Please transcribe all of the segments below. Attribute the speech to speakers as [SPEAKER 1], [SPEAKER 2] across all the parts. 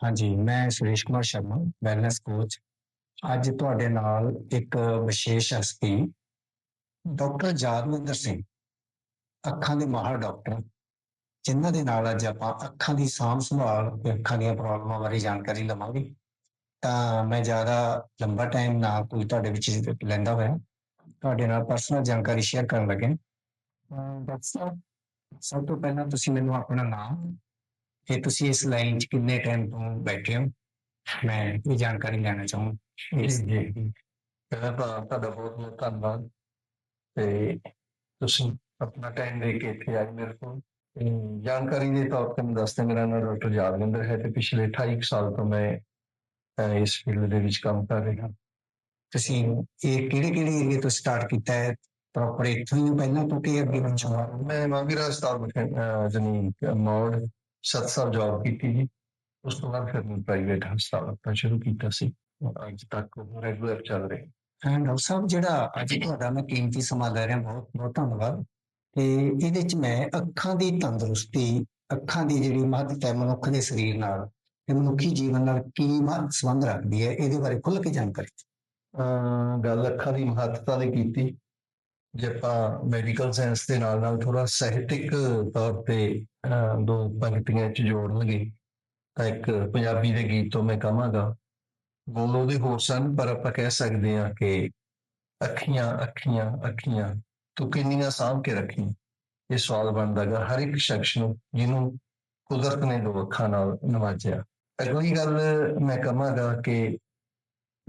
[SPEAKER 1] ਹਾਂਜੀ, ਮੈਂ Suresh Kumar Sharma wellness coach ਅੱਜ ਤੁਹਾਡੇ ਨਾਲ ਇੱਕ ਵਿਸ਼ੇਸ਼ ਹਸਤੀ, ਡਾਕਟਰ ਜਾਦਵਿੰਦਰ ਸਿੰਘ, ਅੱਖਾਂ ਦੇ ਮਾਹਰ ਡਾਕਟਰ, ਜਿਨ੍ਹਾਂ ਦੇ ਨਾਲ ਅੱਜ ਆਪਾਂ ਅੱਖਾਂ ਦੀ ਸਾਂਭ ਸੰਭਾਲ ਤੇ ਅੱਖਾਂ ਦੀਆਂ ਪ੍ਰੋਬਲਮਾਂ ਬਾਰੇ ਜਾਣਕਾਰੀ ਲਵਾਂਗੇ। ਤਾਂ ਮੈਂ ਜ਼ਿਆਦਾ ਲੰਬਾ ਟਾਈਮ ਨਾ ਕੋਈ ਤੁਹਾਡੇ ਵਿੱਚ ਲੈਂਦਾ ਹੋਇਆ। ਤੁਹਾਡੇ ਨਾਲ ਪਰਸਨਲ ਜਾਣਕਾਰੀ ਸ਼ੇਅਰ ਕਰਨ ਲੱਗੇ। ਡਾਕਟਰ ਸਾਹਿਬ, ਸਭ ਤੋਂ ਪਹਿਲਾਂ ਤੁਸੀਂ ਮੈਨੂੰ ਆਪਣਾ ਨਾਮ ਤੇ ਤੁਸੀਂ ਇਸ ਲਾਈਨ 'ਚ ਕਿੰਨੇ ਟਾਈਮ ਤੋਂ ਬੈਠੇ ਹੋ? ਮੈਂ ਇਹ ਜਾਣਕਾਰੀ ਲੈਣਾ ਚਾਹੂੰ ਇਸ
[SPEAKER 2] ਪਹਿਲਾਂ ਤਾਂ ਤੁਹਾਡਾ ਬਹੁਤ ਬਹੁਤ ਧੰਨਵਾਦ। ਤੇ ਤੁਸੀਂ ਆਪਣਾ ਟਾਈਮ ਦੇ ਕੇ ਇੱਥੇ ਆਏ ਮੇਰੇ ਕੋਲ। ਜਾਣਕਾਰੀ ਦੇ ਤੌਰ ਤੇ ਮੈਂ ਦੱਸਦਾ ਮੇਰਾ ਨਾਮ ਡਾਕਟਰ ਯਾਦਵਿੰਦਰ ਹੈ ਤੇ ਪਿਛਲੇ 28 ਕੁ ਸਾਲ ਤੋਂ ਮੈਂ ਇਸ ਫੀਲਡ ਦੇ ਵਿੱਚ ਕੰਮ ਕਰ ਰਿਹਾ।
[SPEAKER 1] ਤੁਸੀਂ ਇਹ ਕਿਹੜੇ ਕਿਹੜੇ ਏਰੀਏ ਤੋਂ ਸਟਾਰਟ ਕੀਤਾ ਹੈ? ਪ੍ਰੋਪਰ ਇੱਥੋਂ ਹੀ ਪਹਿਲਾਂ ਤੋਂ ਕਿ ਅੱਗੇ ਪਿੱਛੋਂ?
[SPEAKER 2] ਮੈਂ ਮਾਵੀਰਾ ਅਹ, ਜਨੀ ਮੌੜ 7 ਸਾਲ ਜੌਬ ਕੀਤੀ ਜੀ। ਉਸ ਤੋਂ ਬਾਅਦ ਫਿਰ ਮੈਂ ਪ੍ਰਾਈਵੇਟ ਹਸਪਤਾਲ ਆਪਣਾ ਸ਼ੁਰੂ ਕੀਤਾ ਸੀ। ਅੱਜ ਤੱਕ ਰੈਗੂਲਰ ਚੱਲ ਰਿਹਾ।
[SPEAKER 1] ਹਾਂ ਡਾਕਟਰ ਸਾਹਿਬ ਜਿਹੜਾ ਅੱਜ ਤੁਹਾਡਾ ਮੈਂ ਕੀਮਤੀ ਸਮਾਂ ਲੈ ਰਿਹਾ ਬਹੁਤ ਬਹੁਤ ਧੰਨਵਾਦ। ਤੇ ਇਹਦੇ 'ਚ ਮੈਂ ਅੱਖਾਂ ਦੀ ਤੰਦਰੁਸਤੀ ਅੱਖਾਂ ਦੀ ਜਿਹੜੀ ਮਹੱਤਤਾ ਹੈ ਮਨੁੱਖ ਦੇ ਸਰੀਰ ਨਾਲ ਤੇ ਮਨੁੱਖੀ ਜੀਵਨ ਨਾਲ ਕੀ ਮਹੱਤ ਸੰਬੰਧ ਰੱਖਦੀ ਹੈ ਇਹਦੇ ਬਾਰੇ ਖੁੱਲ੍ਹ ਕੇ ਜਾਣਕਾਰੀ।
[SPEAKER 2] ਅਹ ਗੱਲ ਅੱਖਾਂ ਦੀ ਮਹੱਤਤਾ ਦੀ ਕੀਤੀ। ਜੇ ਆਪਾਂ ਮੈਡੀਕਲ ਸਾਇੰਸ ਦੇ ਨਾਲ ਨਾਲ ਥੋੜਾ ਸਾਹਿਤਿਕ ਤੌਰ ਤੇ ਅਹ, ਦੋ ਪੰਕਤੀਆਂ ਚ ਜੋੜ ਲਗੇ ਤਾਂ ਇੱਕ ਪੰਜਾਬੀ ਦੇ ਗੀਤ ਤੋਂ ਮੈਂ ਕਹਾਂਗਾ ਬੋਲੋ ਉਹਦੇ ਹੋਰ ਸਨ ਪਰ ਆਪਾਂ ਕਹਿ ਸਕਦੇ ਹਾਂ ਕਿ ਅੱਖੀਆਂ ਅੱਖੀਆਂ ਅੱਖੀਆਂ ਤੂੰ ਕਿੰਨੀਆਂ ਸਾਂਭ ਕੇ ਰੱਖੀਆਂ ਇਹ ਸਵਾਲ ਬਣਦਾਗਾ ਹਰ ਇੱਕ ਸ਼ਖਸ ਨੂੰ ਜਿਹਨੂੰ ਕੁਦਰਤ ਨੇ ਦੋ ਅੱਖਾਂ ਨਾਲ ਨਵਾਜਿਆ। ਅਗਲੀ ਗੱਲ ਮੈਂ ਕਹਾਂਗਾ ਕਿ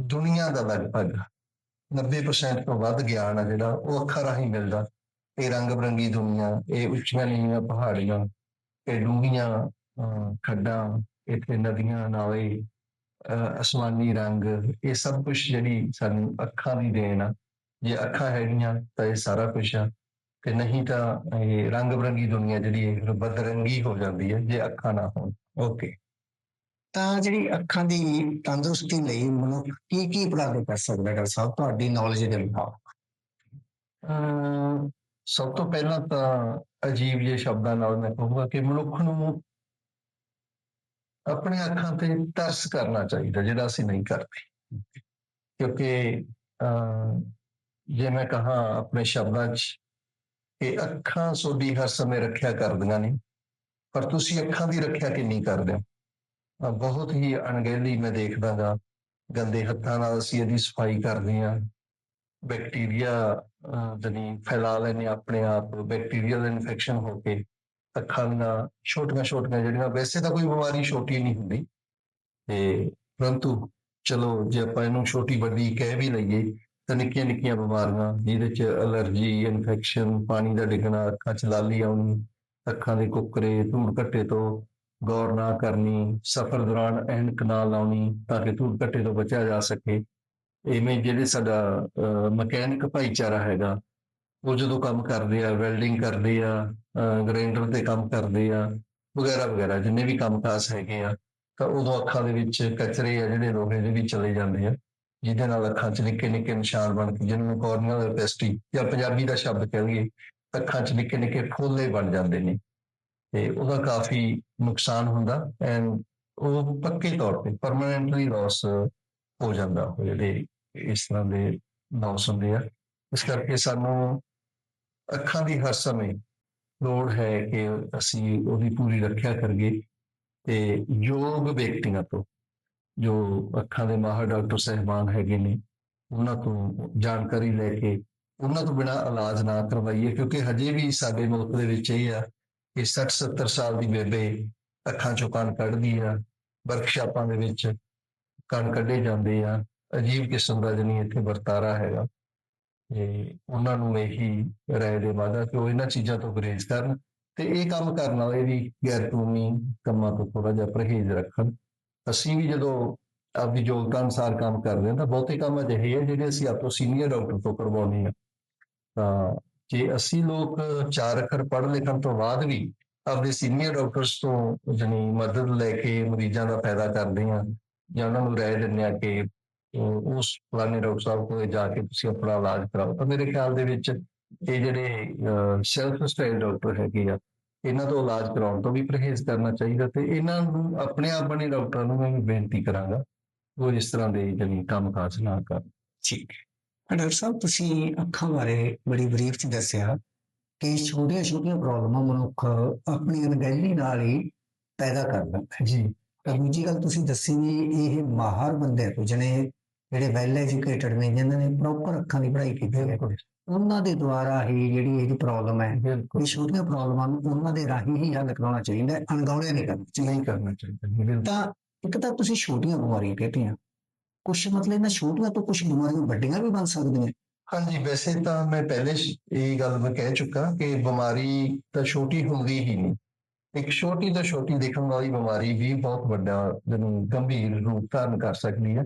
[SPEAKER 2] ਦੁਨੀਆ ਦਾ ਲਗਭਗ 90% ਤੋਂ ਵੱਧ ਗਿਆਨ ਆ ਜਿਹੜਾ, ਉਹ ਅੱਖਾਂ ਰਾਹੀਂ ਮਿਲਦਾ। ਇਹ ਰੰਗ ਬਰੰਗੀ ਦੁਨੀਆ, ਇਹ ਉੱਚੀਆਂ ਨੀਵੀਆਂ ਪਹਾੜੀਆਂ, ਇਹ ਡੂੰਘੀਆਂ ਖੱਡਾਂ, ਇੱਥੇ ਨਦੀਆਂ, ਨਾਲੇ ਅਸਮਾਨੀ ਰੰਗ, ਇਹ ਸਭ ਕੁਝ ਜਿਹੜੀ ਸਾਨੂੰ ਅੱਖਾਂ ਦੀ ਦੇਣ ਆ। ਜੇ ਅੱਖਾਂ ਹੈਗੀਆਂ ਤਾਂ ਇਹ ਸਾਰਾ ਕੁਝ ਆ। ਤੇ ਨਹੀਂ ਤਾਂ ਇਹ ਰੰਗ ਬਰੰਗੀ ਦੁਨੀਆ ਜਿਹੜੀ ਹੈ ਬਦਰੰਗੀ ਹੋ ਜਾਂਦੀ ਹੈ, ਜੇ ਅੱਖਾਂ ਨਾ ਹੋਣ।
[SPEAKER 1] ਓਕੇ। ਤਾਂ ਜਿਹੜੀ ਅੱਖਾਂ ਦੀ ਤੰਦਰੁਸਤੀ ਲਈ ਮਨੁੱਖ ਕੀ ਕੀ ਉਪਰਾਲੇ ਕਰ ਸਕਦਾ ਹੈ? ਸਾਹਿਬ, ਤੁਹਾਡੀ ਨੌਲੇਜ ਦੇ ਮੁਤਾਬਕ
[SPEAKER 2] ਅਮ, ਸਭ ਤੋਂ ਪਹਿਲਾਂ ਤਾਂ ਅਜੀਬ ਜਿਹੇ ਸ਼ਬਦਾਂ ਨਾਲ ਮੈਂ ਕਹੂੰਗਾ ਕਿ ਮਨੁੱਖ ਨੂੰ ਆਪਣੇ ਅੱਖਾਂ ਤੇ ਤਰਸ ਕਰਨਾ ਚਾਹੀਦਾ, ਜਿਹੜਾ ਅਸੀਂ ਨਹੀਂ ਕਰਦੇ। ਕਿਉਂਕਿ, ਅਮ, ਜੇ ਮੈਂ ਕਹਾ ਆਪਣੇ ਸ਼ਬਦਾਂ 'ਚ ਕਿ ਅੱਖਾਂ ਸੋਡੀ ਹਰ ਸਮੇਂ ਰੱਖਿਆ ਕਰਦੀਆਂ ਨੇ, ਪਰ ਤੁਸੀਂ ਅੱਖਾਂ ਦੀ ਰੱਖਿਆ ਕਿੰਨੀ ਕਰਦੇ ਹੋ? ਬਹੁਤ ਹੀ ਅਣਗਹਿਲੀ ਮੈਂ ਦੇਖਦਾ ਗਾ ਗੰਦੇ ਹੱਥਾਂ ਨਾਲ ਅਸੀਂ ਇਹਦੀ ਸਫ਼ਾਈ ਕਰਦੇ ਹਾਂ। ਬੈਕਟੀਰੀਆ ਜਨੀ ਫੈਲਾ ਲੈਣੇ ਆਪਣੇ ਆਪ ਬੈਕਟੀਰੀਅਲ ਇਨਫੈਕਸ਼ਨ ਹੋ ਕੇ। ਅੱਖਾਂ ਦੀਆਂ ਛੋਟੀਆਂ ਛੋਟੀਆਂ ਜਿਹੜੀਆਂ, ਵੈਸੇ ਤਾਂ ਕੋਈ ਬਿਮਾਰੀ ਛੋਟੀ ਨਹੀਂ ਹੁੰਦੀ। ਤੇ ਪਰੰਤੂ ਚਲੋ, ਜੇ ਆਪਾਂ ਇਹਨੂੰ ਛੋਟੀ ਵੱਡੀ ਕਹਿ ਵੀ ਲਈਏ, ਤਾਂ ਨਿੱਕੀਆਂ ਨਿੱਕੀਆਂ ਬਿਮਾਰੀਆਂ, ਜਿਹਦੇ ਚ ਅਲਰਜੀ ਇਨਫੈਕਸ਼ਨ, ਪਾਣੀ ਦਾ ਡਿੱਗਣਾ, ਅੱਖਾਂ ਚ ਲਾਲੀ ਆਉਣੀ ਅੱਖਾਂ ਦੇ ਕੁੱਕਰੇ ਧੂੜ ਘੱਟੇ ਤੋਂ ਗੌਰ ਨਾ ਕਰਨੀ ਸਫ਼ਰ ਦੌਰਾਨ ਐਨਕ ਨਾ ਲਾਉਣੀ ਤਾਂ ਕਿ ਧੂੜ ਘੱਟੇ ਤੋਂ ਬਚਿਆ ਜਾ ਸਕੇ। ਇਵੇਂ ਜਿਹੜੇ ਸਾਡਾ ਮਕੈਨਿਕ ਭਾਈਚਾਰਾ ਹੈਗਾ, ਉਹ ਜਦੋਂ ਕੰਮ ਕਰਦੇ ਆ, ਵੈਲਡਿੰਗ ਕਰਦੇ ਆ ਗ੍ਰਾਈਂਡਰ ਤੇ ਕੰਮ ਕਰਦੇ ਆ, ਵਗੈਰਾ ਵਗੈਰਾ, ਜਿੰਨੇ ਵੀ ਕੰਮਕਾਜ ਹੈਗੇ ਆ, ਤਾਂ ਉਦੋਂ ਅੱਖਾਂ ਦੇ ਵਿੱਚ ਕਚਰੇ ਆ ਜਿਹੜੇ ਲੋਹੇ ਦੇ ਵੀ ਚਲੇ ਜਾਂਦੇ ਆ, ਜਿਹਦੇ ਨਾਲ ਅੱਖਾਂ 'ਚ ਨਿੱਕੇ ਨਿੱਕੇ ਨਿਸ਼ਾਨ ਬਣ ਕੇ, ਜਿਹਨੂੰ ਕੋਰਨੀਅਲ ਆਪੈਸਟੀ ਜਾਂ ਪੰਜਾਬੀ ਦਾ ਸ਼ਬਦ ਕਹਾਂਗੇ ਅੱਖਾਂ 'ਚ ਨਿੱਕੇ ਨਿੱਕੇ ਫੋਲੇ ਬਣ ਜਾਂਦੇ ਨੇ। ਤੇ ਉਹਦਾ ਕਾਫੀ ਨੁਕਸਾਨ ਹੁੰਦਾ ਐਂਡ ਉਹ ਪੱਕੇ ਤੌਰ ਤੇ ਪਰਮਨੈਂਟਲੀ ਲਾਸ ਹੋ ਜਾਂਦਾ ਉਹ ਜਿਹੜੇ ਇਸ ਤਰ੍ਹਾਂ ਦੇ ਲਾਸ ਹੁੰਦੇ ਆ। ਇਸ ਕਰਕੇ ਸਾਨੂੰ ਅੱਖਾਂ ਦੀ ਹਰ ਸਮੇਂ ਲੋੜ ਹੈ ਕਿ ਅਸੀਂ ਉਹਦੀ ਪੂਰੀ ਰੱਖਿਆ ਕਰੀਏ ਤੇ ਯੋਗ ਵਿਅਕਤੀਆਂ ਤੋਂ ਜੋ ਅੱਖਾਂ ਦੇ ਮਾਹਰ ਡਾਕਟਰ ਸਹਿਬਾਨ ਹੈਗੇ ਨੇ ਉਹਨਾਂ ਤੋਂ ਜਾਣਕਾਰੀ ਲੈ ਕੇ ਉਹਨਾਂ ਤੋਂ ਬਿਨਾਂ ਇਲਾਜ ਨਾ ਕਰਵਾਈਏ ਕਿਉਂਕਿ ਹਜੇ ਵੀ ਸਾਡੇ ਮੁਲਕ ਦੇ ਵਿੱਚ ਇਹ ਆ ਕਿ 60 70 ਸਾਲ ਦੀ ਬੇਬੇ ਅੱਖਾਂ ਚੋਂ ਕਣ ਕੱਢਦੀ ਆ, ਵਰਕਸ਼ਾਪਾਂ ਦੇ ਵਿੱਚ ਕਣ ਕੱਢੇ ਜਾਂਦੇ ਆ। ਅਜੀਬ ਕਿਸਮ ਦਾ ਜਨੀ ਇੱਥੇ ਵਰਤਾਰਾ ਹੈਗਾ। ਤੇ ਉਹਨਾਂ ਨੂੰ ਇਹੀ ਰਾਏ ਦੇ ਵਾਦਾ ਕਿ ਉਹ ਇਹਨਾਂ ਚੀਜ਼ਾਂ ਤੋਂ ਗੁਰੇਜ਼ ਕਰਨ ਤੇ ਇਹ ਕੰਮ ਕਰਨ ਵਾਲੇ ਵੀ ਗੈਰ ਕਾਨੂੰਨੀ ਕੰਮਾਂ ਤੋਂ ਥੋੜਾ ਜਿਹਾ ਪਰਹੇਜ਼ ਰੱਖਣ। ਅਸੀਂ ਵੀ ਜਦੋਂ ਆਪਦੀ ਯੋਗਤਾ ਅਨੁਸਾਰ ਕੰਮ ਕਰਦੇ ਹਾਂ ਤਾਂ ਬਹੁਤੇ ਕੰਮ ਅਜਿਹੇ ਆ ਜਿਹੜੇ ਅਸੀਂ ਆਪੋ ਸੀਨੀਅਰ ਡਾਕਟਰ ਤੋਂ ਕਰਵਾਉਂਦੇ ਹਾਂ। ਤਾਂ ਜੇ ਅਸੀਂ ਲੋਕ ਚਾਰ ਅੱਖਰ ਪੜ੍ਹ ਲਿਖਣ ਤੋਂ ਬਾਅਦ ਵੀ ਆਪਣੇ ਸੀਨੀਅਰ ਡਾਕਟਰਸ ਤੋਂ ਜਣੀ ਮਦਦ ਲੈ ਕੇ ਮਰੀਜ਼ਾਂ ਦਾ ਫਾਇਦਾ ਕਰਦੇ ਹਾਂ ਜਾਂ ਉਹਨਾਂ ਨੂੰ ਰਾਏ ਦਿੰਦੇ ਆ ਕਿ ਉਸ ਫਲਾਣੇ ਡਾਕਟਰ ਸਾਹਿਬ ਕੋਲ ਜਾ ਕੇ ਤੁਸੀਂ ਆਪਣਾ ਇਲਾਜ ਕਰਾਓ। ਤਾਂ ਮੇਰੇ ਖਿਆਲ ਦੇ ਵਿੱਚ ਇਹ ਜਿਹੜੇ ਸੈਲਫ ਸਟਾਈਲ ਡਾਕਟਰ ਹੈਗੇ ਆ, ਇਹਨਾਂ ਤੋਂ ਇਲਾਜ ਕਰਾਉਣ ਤੋਂ ਵੀ ਪਰਹੇਜ਼ ਕਰਨਾ ਚਾਹੀਦਾ ਤੇ ਇਹਨਾਂ ਨੂੰ ਆਪਣੇ ਆਪ ਬਣੇ ਡਾਕਟਰਾਂ ਨੂੰ ਮੈਂ ਬੇਨਤੀ ਕਰਾਂਗਾ ਉਹ ਇਸ ਤਰ੍ਹਾਂ ਦੇ ਜਿਹੜੀ ਕੰਮਕਾਜ ਨਾ ਕਰਨ।
[SPEAKER 1] ਠੀਕ। ਹੈ ਡਾਕਟਰ ਸਾਹਿਬ ਤੁਸੀਂ ਅੱਖਾਂ ਬਾਰੇ ਬੜੀ ਬਰੀਫ ਚ ਦੱਸਿਆ ਕਿ ਛੋਟੀਆਂ ਛੋਟੀਆਂ ਪ੍ਰੋਬਲਮਾਂ ਮਨੁੱਖ ਆਪਣੀ ਅਣਗਹਿਲੀ ਨਾਲ ਹੀ ਪੈਦਾ ਕਰ ਲੈਂਦਾ ਹੈ।
[SPEAKER 2] ਜੀ।
[SPEAKER 1] ਤਾਂ ਦੂਜੀ ਗੱਲ ਤੁਸੀਂ ਦੱਸੀ ਵੀ ਇਹ ਮਾਹਰ ਬੰਦੇ ਤੋਂ ਜਣੇ ਜਿਹੜੇ ਵੈਲ ਐਜੂਕੇਟਡ ਨੇ ਜਿਨ੍ਹਾਂ ਨੇ ਪ੍ਰੋਪਰ ਅੱਖਾਂ ਦੀ ਪੜ੍ਹਾਈ ਕੀਤੀ ਹੈ ਉਹਨਾਂ ਦੇ ਦੁਆਰਾ ਹੀ ਜਿਹੜੀ ਇਹ ਪ੍ਰੋਬਲਮ ਹੈ ਇਹ ਛੋਟੀਆਂ ਪ੍ਰੋਬਲਮਾਂ ਨੂੰ ਉਹਨਾਂ ਦੇ ਰਾਹੀਂ ਹੀ ਹੱਲ ਕਰਾਉਣਾ ਚਾਹੀਦਾ ਹੈ ਅਣਗੌਲੇ ਨਹੀਂ ਕਰਨਾ ਚਾਹੀਦਾ
[SPEAKER 2] ਨਹੀਂ ਕਰਨਾ ਚਾਹੀਦਾ
[SPEAKER 1] ਤਾਂ ਇੱਕ ਤਾਂ ਤੁਸੀਂ ਛੋਟੀਆਂ ਬਿਮਾਰੀਆਂ ਕਹਿੰਦੇ ਆ ਕੁਝ ਮਤਲਬ ਇਹਨਾਂ ਛੋਟੀਆਂ ਤੋਂ ਕੁਝ ਬਿਮਾਰੀਆਂ ਵੱਡੀਆਂ ਵੀ ਬਣ ਸਕਦੀਆਂ।
[SPEAKER 2] ਹਾਂਜੀ ਵੈਸੇ ਤਾਂ ਮੈਂ ਪਹਿਲੇ ਇਹ ਗੱਲ ਮੈਂ ਕਹਿ ਚੁੱਕਾ ਕਿ ਬਿਮਾਰੀ ਤਾਂ ਛੋਟੀ ਹੁੰਦੀ ਹੀ ਨਹੀਂ। ਇੱਕ ਛੋਟੀ ਤੋਂ ਛੋਟੀ ਦੇਖਣ ਵਾਲੀ ਬਿਮਾਰੀ ਵੀ ਬਹੁਤ ਵੱਡਾ ਜਿਹਨੂੰ ਗੰਭੀਰ ਰੂਪ ਧਾਰਨ ਕਰ ਸਕਦੀ ਹੈ।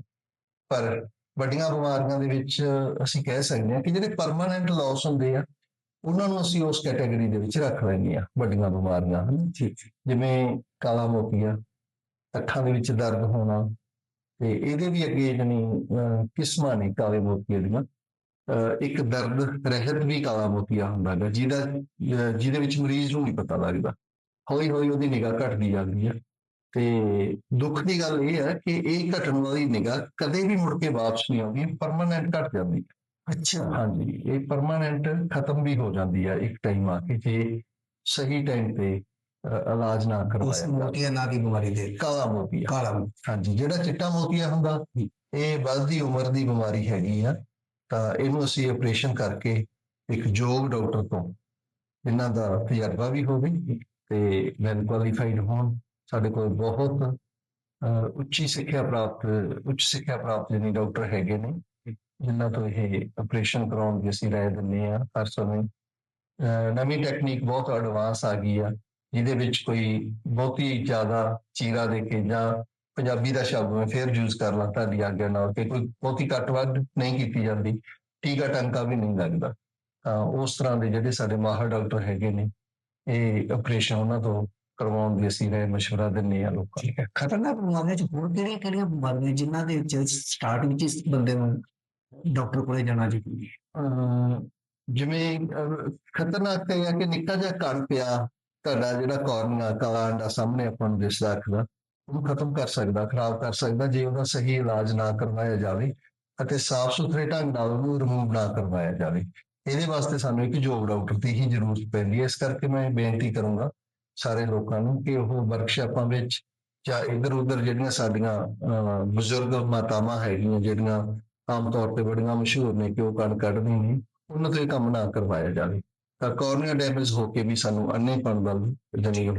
[SPEAKER 2] ਪਰ ਵੱਡੀਆਂ ਬਿਮਾਰੀਆਂ ਦੇ ਵਿੱਚ ਅਸੀਂ ਕਹਿ ਸਕਦੇ ਹਾਂ ਕਿ ਜਿਹੜੇ ਪਰਮਾਨੈਂਟ ਲਾਸ ਹੁੰਦੇ ਆ ਉਹਨਾਂ ਨੂੰ ਅਸੀਂ ਉਸ ਕੈਟਾਗਰੀ ਦੇ ਵਿੱਚ ਰੱਖ ਲੈਂਦੇ ਆ ਵੱਡੀਆਂ ਬਿਮਾਰੀਆਂ ਹਨ?
[SPEAKER 1] ਠੀਕ।
[SPEAKER 2] ਜਿਵੇਂ ਕਾਲਾ ਮੋਤੀਆ ਅੱਖਾਂ ਦੇ ਵਿੱਚ ਦਰਦ ਹੋਣਾ ਤੇ ਇਹਦੇ ਵੀ ਅੱਗੇ ਅਹ, ਕਿਸਮਾਂ ਨੇ ਕਾਲੇ ਮੋਤੀਏ ਦੀਆਂ। ਇੱਕ ਦਰਦ ਰਹਿਤ ਵੀ ਕਾਲਾ ਮੋਤੀਆ ਹੁੰਦਾ ਹੈ ਜਿਹਦਾ ਜਿਹਦੇ ਵਿੱਚ ਮਰੀਜ਼ ਨੂੰ ਨਹੀਂ ਪਤਾ ਲੱਗਦਾ। ਹੌਲੀ ਹੌਲੀ ਉਹਦੀ ਨਿਗਾਹ ਘਟਦੀ ਜਾਂਦੀ ਹੈ। ਤੇ ਦੁੱਖ ਦੀ ਗੱਲ ਇਹ ਹੈ ਕਿ ਇਹ ਘਟਣ ਵਾਲੀ ਨਿਗਾਹ ਕਦੇ ਵੀ ਮੁੜ ਕੇ ਵਾਪਸ ਨਹੀਂ ਆਉਂਦੀ ਪਰਮਾਨੈਂਟ ਘਟ ਜਾਂਦੀ ਹੈ।
[SPEAKER 1] ਅੱਛਾ।
[SPEAKER 2] ਹਾਂਜੀ ਇਹ ਪਰਮਾਨੈਂਟ ਖਤਮ ਵੀ ਹੋ ਜਾਂਦੀ ਹੈ ਇੱਕ ਟਾਈਮ ਆ ਕੇ ਜੇ ਸਹੀ ਟਾਈਮ ਤੇ ਇਲਾਜ ਨਾ ਕਰਵਾਇਆ
[SPEAKER 1] ਮੋਤੀਆ ਨਾਂ ਦੀ ਬਿਮਾਰੀ ਦੇ
[SPEAKER 2] ਕਾਲਾ ਮੋਤੀਆ।
[SPEAKER 1] ਕਾਲਾ
[SPEAKER 2] ਹਾਂਜੀ ਜਿਹੜਾ ਚਿੱਟਾ ਮੋਤੀਆ ਹੁੰਦਾ। ਇਹ ਵੱਧਦੀ ਉਮਰ ਦੀ ਬਿਮਾਰੀ ਹੈਗੀ ਆ ਤਾਂ ਇਹਨੂੰ ਅਸੀਂ ਆਪਰੇਸ਼ਨ ਕਰਕੇ ਇੱਕ ਯੋਗ ਡਾਕਟਰ ਤੋਂ ਇਹਨਾਂ ਦਾ ਤਜਰਬਾ ਵੀ ਹੋਵੇ ਤੇ ਵੈਲ ਕੁਆਲੀਫਾਈਡ ਹੋਣ ਸਾਡੇ ਕੋਲ ਬਹੁਤ ਉੱਚੀ ਸਿੱਖਿਆ ਪ੍ਰਾਪਤ ਉੱਚ ਸਿੱਖਿਆ ਪ੍ਰਾਪਤ ਜਿਹਨੇ ਡਾਕਟਰ ਹੈਗੇ ਨੇ ਜਿਨ੍ਹਾਂ ਤੋਂ ਇਹ ਆਪਰੇਸ਼ਨ ਕਰਾਉਣ ਦੀ ਅਸੀਂ ਰਾਏ ਦਿੰਦੇ ਆ ਹਰ ਸਮੇਂ। ਨਵੀਂ ਟੈਕਨੀਕ ਬਹੁਤ ਐਡਵਾਂਸ ਆ ਗਈ ਆ। ਜਿਹਦੇ ਵਿੱਚ ਕੋਈ ਬਹੁਤੀ ਜ਼ਿਆਦਾ ਚੀਰਾ ਦੇ ਕੇ ਜਾਂ ਪੰਜਾਬੀ ਦਾ ਸ਼ਬਦ ਮੈਂ ਫੇਰ ਯੂਜ਼ ਕਰ ਲਾਂ ਤੁਹਾਡੀ ਆਗਿਆ ਨਾਲ ਕਿ ਕੋਈ ਬਹੁਤੀ ਘੱਟ ਵੱਧ ਨਹੀਂ ਕੀਤੀ ਜਾਂਦੀ ਟੀਕਾ ਟੰਕਾ ਵੀ ਨਹੀਂ ਲੱਗਦਾ। ਤਾਂ ਉਸ ਤਰ੍ਹਾਂ ਦੇ ਜਿਹੜੇ ਸਾਡੇ ਮਾਹਰ ਡਾਕਟਰ ਹੈਗੇ ਨੇ ਇਹ ਆਪਰੇਸ਼ਨ ਉਹਨਾਂ ਤੋਂ ਕਰਵਾਉਣ ਦੀ ਅਸੀਂ ਰਾਏ ਮਸ਼ਵਰਾ ਦਿੰਦੇ ਆ ਲੋਕਾਂ ਨੂੰ।
[SPEAKER 1] ਠੀਕ ਹੈ ਖਤਰਨਾਕ ਬਿਮਾਰੀਆਂ ਚ ਹੋਰ ਕਿਹੜੀਆਂ ਕਿਹੜੀਆਂ ਬਿਮਾਰੀਆਂ ਜਿਨ੍ਹਾਂ ਦੇ ਵਿੱਚ ਸਟਾਰਟ ਵਿੱਚ ਇਸ ਬੰਦੇ ਨੂੰ ਡਾਕਟਰ ਕੋਲੇ ਜਾਣਾ
[SPEAKER 2] ਅਹ ਜਿਵੇਂ ਖਤਰਨਾਕ ਤੇ ਕਿ ਨਿੱਕਾ ਜਿਹਾ ਕਣ ਪਿਆ ਤੁਹਾਡਾ ਜਿਹੜਾ ਕਾਰਨ ਕਾਲਾ ਅੰਡਾ ਸਾਹਮਣੇ ਆਪਾਂ ਨੂੰ ਦਿਸਦਾ ਰੱਖਦਾ ਉਹਨੂੰ ਖਤਮ ਕਰ ਸਕਦਾ ਖਰਾਬ ਕਰ ਸਕਦਾ ਜੇ ਉਹਦਾ ਸਹੀ ਇਲਾਜ ਨਾ ਕਰਵਾਇਆ ਜਾਵੇ ਅਤੇ ਸਾਫ਼ ਸੁਥਰੇ ਢੰਗ ਨਾਲ ਉਹਨੂੰ ਰਿਮੂਵ ਨਾ ਕਰਵਾਇਆ ਜਾਵੇ। ਇਹਦੇ ਵਾਸਤੇ ਸਾਨੂੰ ਇੱਕ ਯੋਗ ਡਾਕਟਰ ਦੀ ਹੀ ਜ਼ਰੂਰਤ ਪੈਂਦੀ ਹੈ। ਇਸ ਕਰਕੇ ਮੈਂ ਬੇਨਤੀ ਕਰੂੰਗਾ ਸਾਰੇ ਲੋਕਾਂ ਨੂੰ ਕਿ ਉਹ ਵਰਕਸ਼ਾਪਾਂ ਵਿੱਚ ਜਾਂ ਇੱਧਰ ਉੱਧਰ ਜਿਹੜੀਆਂ ਸਾਡੀਆਂ ਅਹ, ਬਜ਼ੁਰਗ ਮਾਤਾਵਾਂ ਹੈਗੀਆਂ ਜਿਹੜੀਆਂ ਆਮ ਤੌਰ ਤੇ ਬੜੀਆਂ ਮਸ਼ਹੂਰ ਨੇ ਕਿ ਉਹ ਕਣ ਕੱਢਦੇ ਨੇ ਉਹਨਾਂ ਤੋਂ ਇਹ ਕੰਮ ਨਾ ਕਰਵਾਇਆ ਜਾਵੇ। ਤਾਂ ਡੈਮੇਜ ਹੋ ਕੇ ਵੀ ਸਾਨੂੰ ਅੰਨੇਪਣ ਵੱਲ ਜਾਨੀ ਉਹ